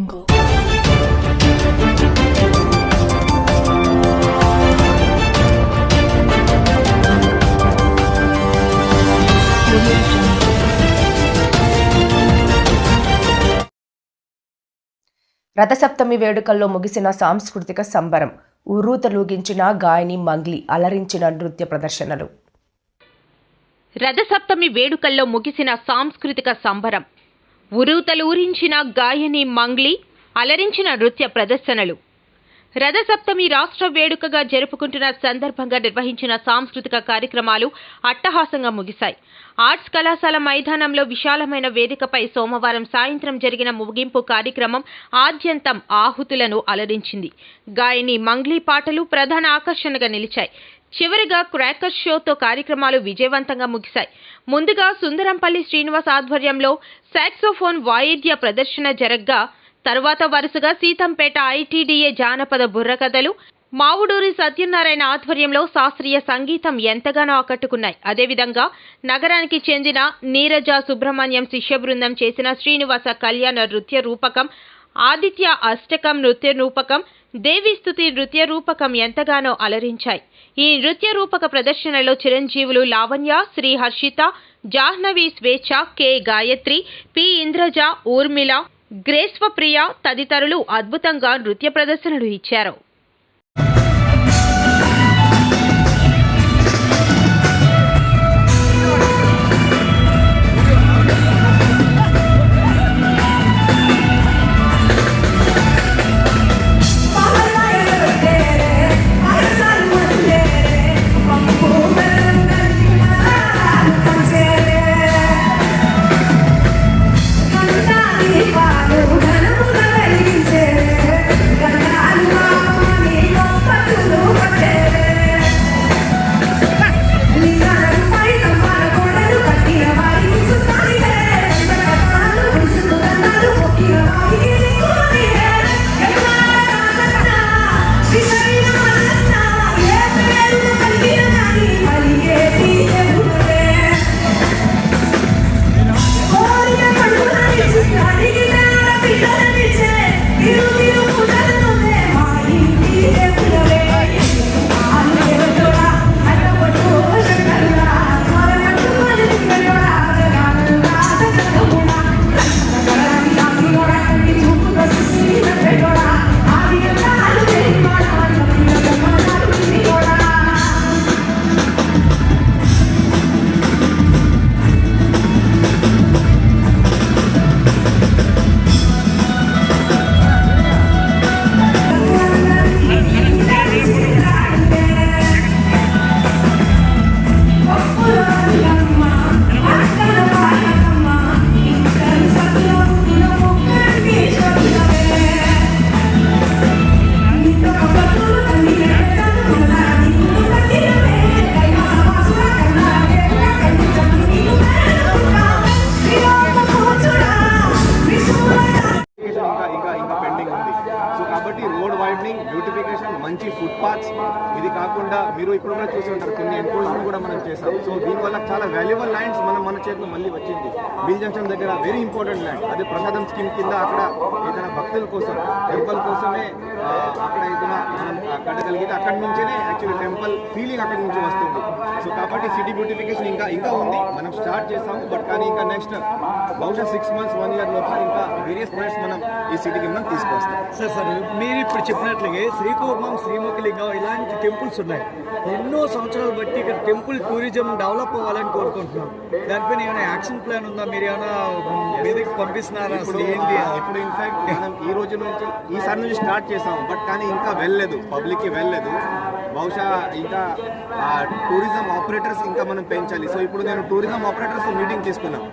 రథసప్తమి వేడుకల్లో ముగిసిన సాంస్కృతిక సంబరం ఉర్రూతలూగించిన గాయని మంగ్లి అలరించిన నృత్య ప్రదర్శనలు. రథసప్తమి వేడుకల్లో ముగిసిన సాంస్కృతిక సంబరం ఉరూతలూరించిన గాయని మంగ్లీ అలరించిన నృత్య ప్రదర్శనలు. రథసప్తమి రాష్ట్ర వేడుకగా జరుపుకుంటున్న సందర్భంగా నిర్వహించిన సాంస్కృతిక కార్యక్రమాలు అట్టహాసంగా ముగిశాయి. ఆర్ట్స్ కళాశాల మైదానంలో విశాలమైన వేదికపై సోమవారం సాయంత్రం జరిగిన ముగింపు కార్యక్రమం ఆద్యంతం ఆహుతులను అలరించింది. గాయని మంగ్లీ పాటలు ప్రధాన ఆకర్షణగా నిలిచాయి. చివరిగా క్రాకర్ షోతో కార్యక్రమాలు విజయవంతంగా ముగిశాయి. ముందుగా సుందరంపల్లి శ్రీనివాస్ ఆధ్వర్యంలో సాక్సోఫోన్ వాయిద్య ప్రదర్శన జరగ్గా. తర్వాత వరుసగా సీతంపేట ఐటీడీఏ జానపద బుర్రకథలు మావుడూరి సత్యనారాయణ ఆధ్వర్యంలో శాస్త్రీయ సంగీతం ఎంతగానో ఆకట్టుకున్నాయి. అదేవిధంగా నగరానికి చెందిన నీరజ సుబ్రహ్మణ్యం శిష్య బృందం చేసిన శ్రీనివాస కళ్యాణ నృత్య రూపకం ఆదిత్య అష్టకం నృత్య రూపకం దేవిస్తుతి నృత్య రూపకం ఎంతగానో అలరించాయి. ఈ నృత్య రూపక ప్రదర్శనలో చిరంజీవులు లావణ్య శ్రీ హర్షిత జాహ్నవి స్వేచ్ఛ కె. గాయత్రి పి. ఇంద్రజ ఊర్మిళ గ్రేస్వప్రియ తదితరులు అద్భుతంగా నృత్య ప్రదర్శనలు ఇచ్చారు. కాబట్టి రోడ్ వైడనింగ్ బ్యూటిఫికేషన్ మంచి ఫుట్ పాత్స్ ఇది కాకుండా మీరు ఇప్పుడు కూడా చూసి ఉంటారు కొన్ని ఎన్క్రోచ్మెంట్ కూడా మనం చేసాం సో దీనివల్ల చాలా వాల్యుబుల్ ల్యాండ్స్ మనం మన చేతిలో మళ్ళీ వచ్చింది. బిల్ జంక్షన్ దగ్గర వెరీ ఇంపార్టెంట్ ల్యాండ్ అదే ప్రసాదం స్కీమ్ కింద అక్కడ ఏదైనా భక్తుల కోసం టెంపుల్ కోసమే అక్కడ ఏదైనా మనం కట్టగలిగితే అక్కడి నుంచేనే యాక్చువల్లీ టెంపుల్ ఫీలింగ్ అక్కడి నుంచి వస్తుంది. సో కాబట్టి సిటీ బ్యూటిఫికేషన్ ఇంకా ఇంకా ఉంది. మనం స్టార్ట్ చేసాము బట్ కానీ ఇంకా నెక్స్ట్ బహుశా సిక్స్ మంత్స్ వన్ ఇయర్ లోపల ఇంకా వేరియస్ ప్రాజెక్ట్స్ మనం ఈ సిటీకి మనం తీసుకొస్తాం. సార్ సార్ మీరు ఇప్పుడు చెప్పినట్లుగా శ్రీకూర్మం శ్రీముఖలింగం ఇలాంటి టెంపుల్స్ ఉన్నాయి. ఎన్నో సంవత్సరాలు బట్టి ఇక్కడ టెంపుల్ టూరిజం డెవలప్ అవ్వాలని కోరుకుంటున్నాం. దానిపైన ఏమైనా యాక్షన్ ప్లాన్ ఉందా? మీరు ఏమైనా మీదకి పంపిస్తున్నారా? అసలు ఏంటి? ఇప్పుడు ఇన్ఫాక్ట్ మనం ఈ రోజు నుంచి ఈసారి నుంచి స్టార్ట్ చేసాము. బట్ కానీ ఇంకా వెళ్ళలేదు. పబ్లిక్కి వెళ్ళలేదు. బహుశా ఇంకా టూరిజం ఆపరేటర్స్ ఇంకా మనం పెంచాలి. సో ఇప్పుడు నేను టూరిజం ఆపరేటర్స్ మీటింగ్ తీసుకున్నాను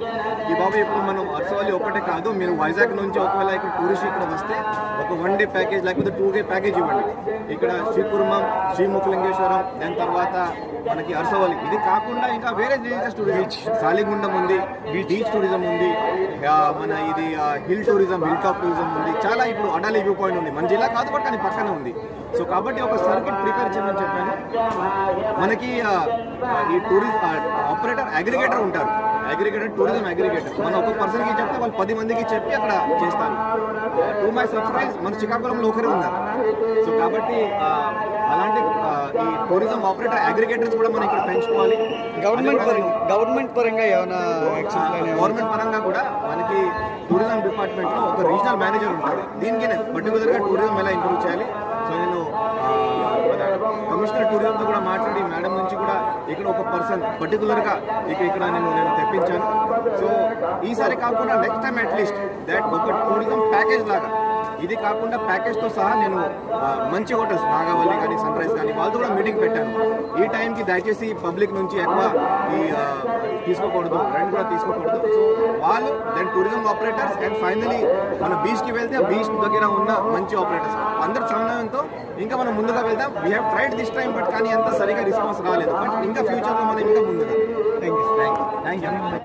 ఈ బాబు ఇప్పుడు మనం అరసవాలి ఒకటే కాదు మీరు వైజాగ్ నుంచి ఒకవేళ ఇక్కడ టూరిస్ట్ ఇక్కడ వస్తే ఒక వన్ డే ప్యాకేజ్ లేకపోతే టూ డే ప్యాకేజ్ ఇవ్వండి. ఇక్కడ శ్రీకుర్మం శ్రీముఖలింగేశ్వరం దాని తర్వాత మనకి అరసవల్లి ఇది కాకుండా ఇంకా వేరే రిలీజియస్ టూరిజం సాలిగుండం ఉంది బీచ్ టూరిజం ఉంది మన ఇది hill tourism hill top tourism ఉంది. చాలా ఇప్పుడు అడాలి వ్యూ పాయింట్ ఉంది. మన జిల్లా కాదు బట్ కానీ పక్కన ఉంది. సో కాబట్టి ఒక సర్కిట్ ప్రిపేర్ చేయమని చెప్పాను. మనకి ఈ టూరిస్ట్ ఆపరేటర్ అగ్రిగేటర్ ఉంటారు. అగ్రిగేటర్ టూరిజం అగ్రిగేటర్ మనం ఒక పర్సన్కి చెప్తే వాళ్ళు పది మందికి చెప్పి అక్కడ చేస్తారు. టు మై సర్ప్రైజ్ మన శ్రీకాకుళంలో ఒకరే ఉన్నారు. సో కాబట్టి అలాంటి ఈ టూరిజం ఆపరేటర్ అగ్రిగేటర్స్ కూడా మనం ఇక్కడ పెంచుకోవాలి. గవర్నమెంట్ పరంగా గవర్నమెంట్ పరంగా ఏమైనా గవర్నమెంట్ పరంగా కూడా మనకి టూరిజం డిపార్ట్మెంట్లో ఒక రీజనల్ మేనేజర్ ఉంటారు దీనికి పర్టికులర్గా టూరిజం ఎలా ఇంప్రూవ్ చేయాలి? సో నేను కమిషనర్ టూరిజం తో కూడా మాట్లాడి మేడం నుంచి కూడా ఇక్కడ ఒక పర్సన్ పర్టికులర్గా ఇక ఇక్కడ నేను నేను తెప్పించాను. సో ఈసారి కాకుండా next time at least that ఒక టూరిజం ప్యాకేజ్ లాగా ఇది కాకుండా ప్యాకేజ్తో సహా నేను మంచి హోటల్స్ నాగావల్లి కానీ సన్ రైజ్ కానీ వాళ్ళతో కూడా మీటింగ్ పెట్టాను. ఈ టైంకి దయచేసి పబ్లిక్ నుంచి ఎక్కువ ఈ తీసుకోకూడదు రెంట్ కూడా తీసుకోకూడదు. సో వాళ్ళు then tourism operators and finally మన బీచ్కి వెళ్తే బీచ్ దగ్గర ఉన్న మంచి ఆపరేటర్స్ అందరి సమన్వయంతో ఇంకా మనం ముందుగా వెళ్దాం. We have tried this time but కానీ అంత సరిగా రెస్పాన్స్ రాలేదు. బట్ ఇంకా ఫ్యూచర్లో మనం ఇంకా ముందుగా థ్యాంక్ యూ థ్యాంక్ యూ